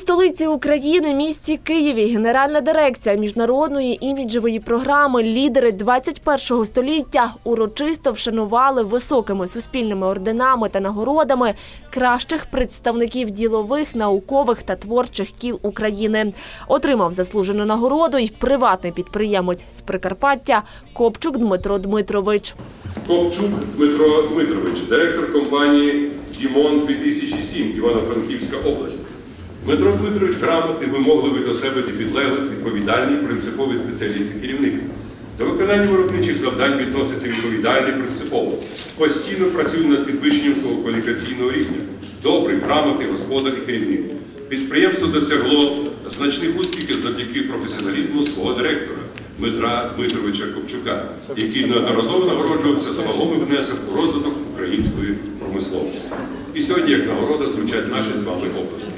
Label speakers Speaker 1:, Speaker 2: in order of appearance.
Speaker 1: столиці України, місті Києві, Генеральна дирекція міжнародної іміджевої програми Лідери 21-го століття урочисто вшанували високими суспільними орденами та нагородами кращих представників ділових, наукових та творчих кіл України. Отримав заслужену нагороду й приватний підприємець з Прикарпаття Копчук Дмитро Дмитрович.
Speaker 2: Ковчук Дмитро Дмитрович, директор компанії Дімон 2007, Івано-Франківська область. Дмитро Дмитрович грамотний, вимогливий до себе підлеглих, відповідальний, принциповий спеціаліст і. До виконання виробничих завдань відноситься відповідально і принципово. Постійно працює над підвищенням свого кваліфікаційного рівня. Добрий, грамотний господар і керівник. Підприємство досягло значних успіхів завдяки професіоналізму свого директора Дмитра Дмитровича Копчука, який неодноразово нагороджувався за вагомий внесок у розвиток промисловості. І сьогодні, як нагорода, звучать наши з вами
Speaker 3: обласки.